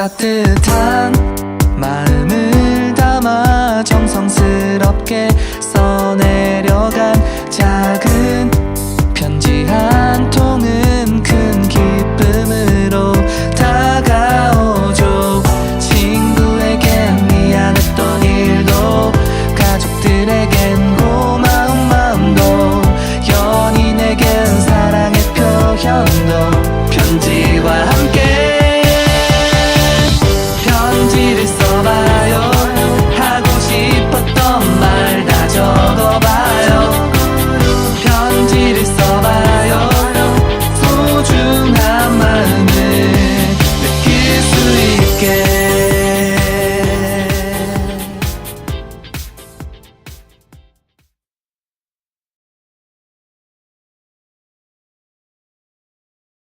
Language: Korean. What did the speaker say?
따뜻한 마음을 담아 정성스럽게 써내려간 작은 편지 한 통은 큰 기쁨으로 다가오죠. 친구에겐 미안했던 일도 가족들에겐 고마운 마음도 연인에겐 사랑의 표현도 편지와 함께